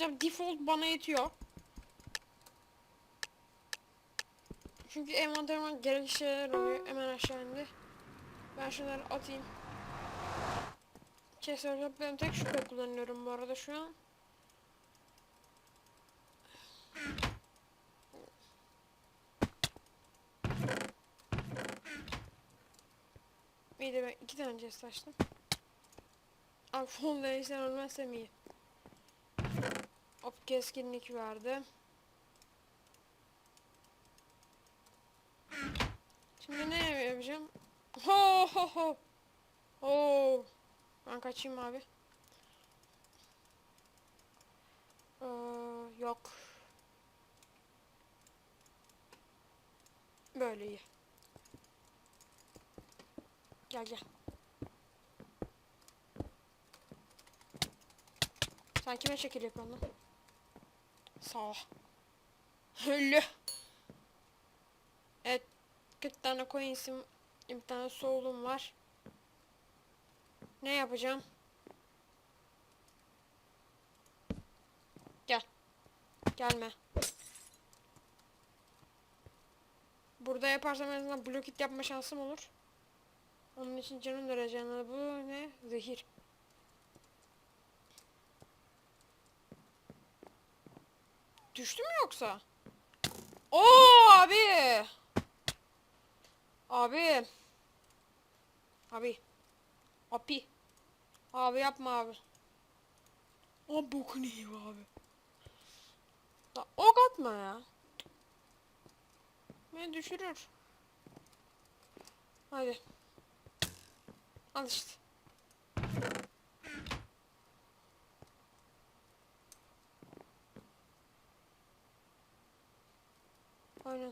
yapmayacağım. Default bana yetiyor. Çünkü envanterime gerekli şeyler oluyor. Hemen aşağı indi. Ben şunları atayım. Keser ben tek şüphe kullanıyorum bu arada şu an. İyi de ben iki tane chest açtım. Abi full değişten ölmezsem iyi. Hop keskinlik verdi. Şimdi ne yapacağım? Ho ho ho. Oo. Ben kaçayım abi. Ee, yok. Böyle iyi. Gel gel. Sen kime şekil yapıyorsun lan? Sağ ol. Ölü. Evet. 40 tane coins'im, bir tane soul'um var. Ne yapacağım? Gel. Gelme. Burada yaparsam en azından blok hit yapma şansım olur. Onun için canım dereceni bu ne? Zehir. Düştü mü yoksa? Oo abi. Abi. Abi. Abi. Abi yapma abi. O bokunu yiyor abi. Ya, ok atma ya. Beni düşürür. Hadi. Al işte. Aynen.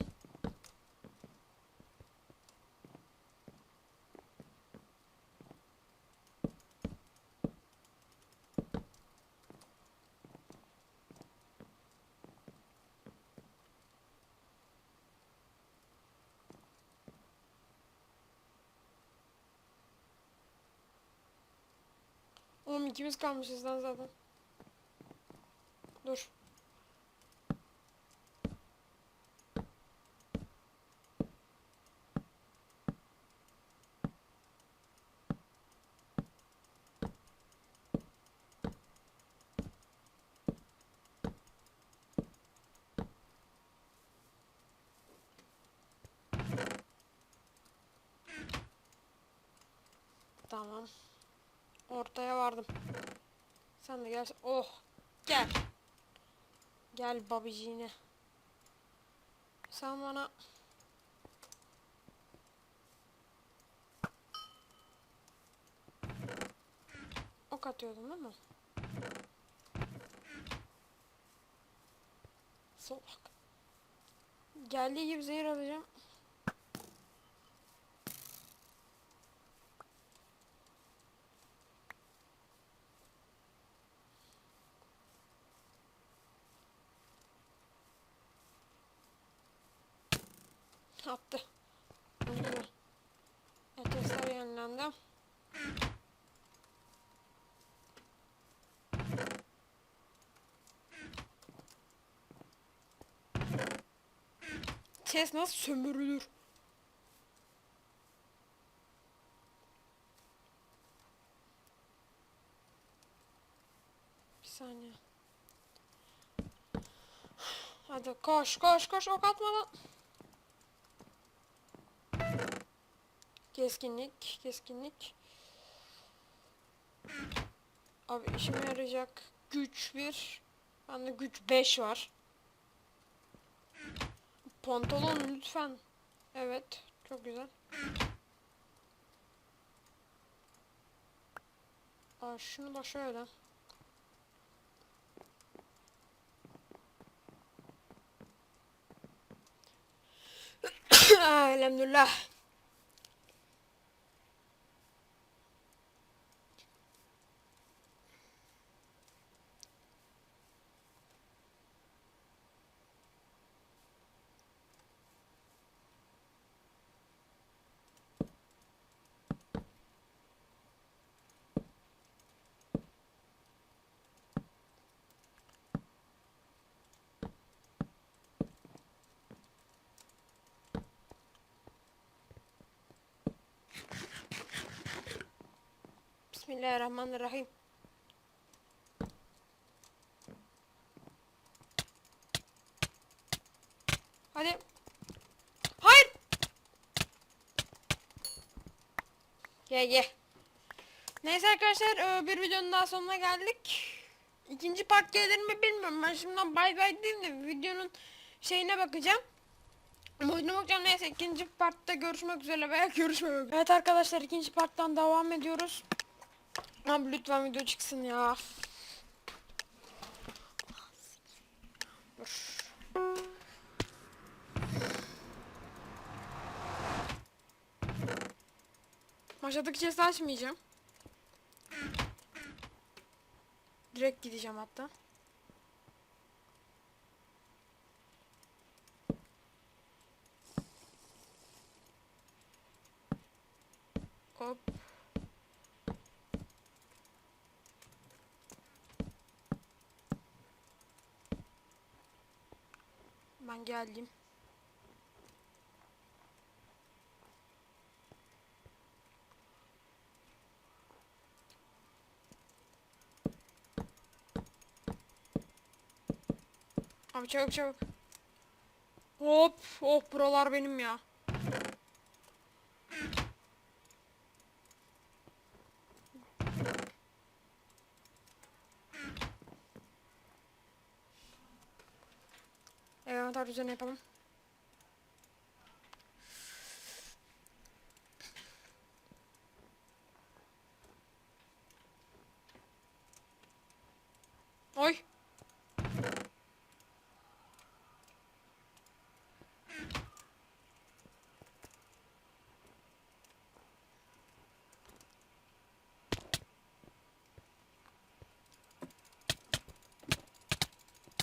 Oğlum ikimiz kalmışız lan zaten. Dur. Tamam. Ortaya vardım. Sen de gel. Oh. Gel. Gel babiciğine. Sen bana ok atıyordun değil mi? Solak. Geldiği gibi zehir alacağım. Attı. Öldü. Ateşler yenilendi. Chest nasıl sömürülür? Saniye. Hadi koş koş koş ok atma Keskinlik, keskinlik. Abi işime yarayacak güç bir. Bende güç 5 var. Pantolon lütfen. Evet, çok güzel. Aa, şunu da şöyle. Ah, Elhamdülillah. Bismillahirrahmanirrahim. Hadi. Hayır. Ye ye. Neyse arkadaşlar e, bir videonun daha sonuna geldik. İkinci part gelir mi bilmiyorum. Ben şimdiden bay bay diyeyim de videonun şeyine bakacağım. Boyuna bakacağım neyse ikinci partta görüşmek üzere veya görüşmemek Evet arkadaşlar ikinci parttan devam ediyoruz. Abi lütfen video çıksın ya. Dur. Maşadaki chest'i açmayacağım. Direkt gideceğim hatta. Hop. Ben geldim. Abi çabuk çabuk. Hop hop buralar benim ya. Evet üzerine yapalım. Oy.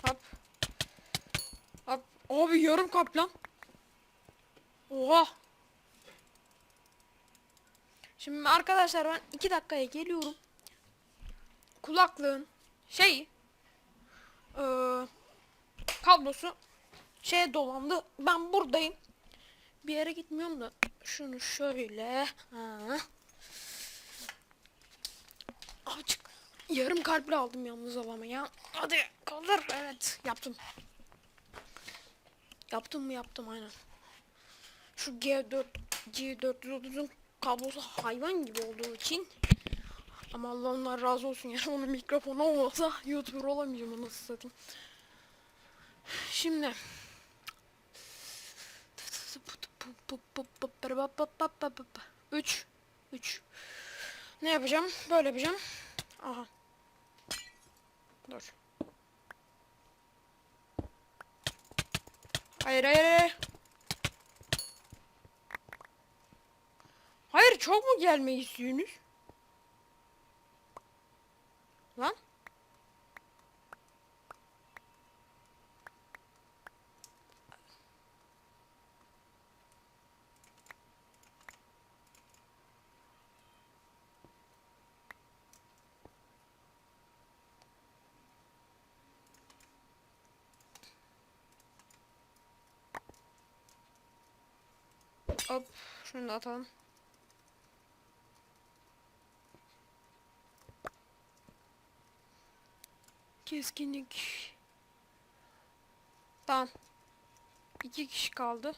Hop. Hop. Abi yarım kap lan. Oha. Şimdi arkadaşlar ben iki dakikaya geliyorum. Kulaklığın şey eee kablosu şeye dolandı. Ben buradayım. Bir yere gitmiyorum da şunu şöyle ha. Açık. Yarım kalple aldım yalnız adamı ya. Hadi kaldır. Evet yaptım. Yaptım mı yaptım aynen. Şu G4 G430'un kablosu hayvan gibi olduğu için ama Allah onlar razı olsun yani onun mikrofonu olmasa YouTuber olamayacağım onu nasıl satayım. Şimdi 3 3 Ne yapacağım? Böyle yapacağım. Aha. Dur. Hayır hayır hayır. Hayır çok mu gelmeyi istiyorsunuz? Lan? Hop şunu da atalım. Keskinlik. Tamam. İki kişi kaldı.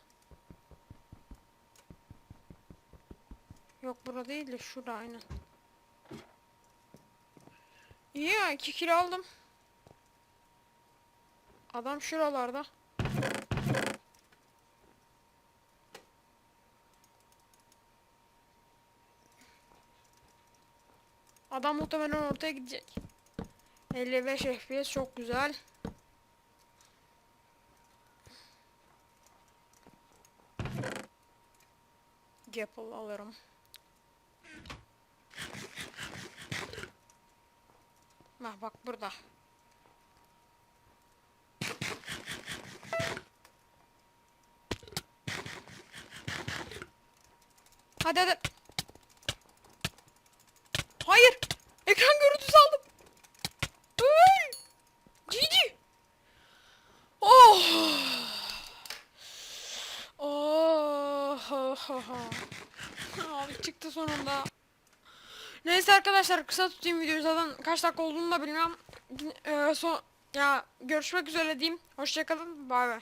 Yok burada değil de şurada aynen. İyi ya iki kilo aldım. Adam şuralarda. Adam muhtemelen ortaya gidecek. 55 FPS çok güzel. Gapple alırım. Bak bak burada. Hadi hadi. Hayır. Ekran görüntüsü aldım. Ay! Cici. Oh. Oh. oh. Abi çıktı sonunda. Neyse arkadaşlar kısa tutayım videoyu zaten kaç dakika olduğunu da bilmiyorum. Ee, son ya görüşmek üzere diyeyim. Hoşçakalın. Bay bay.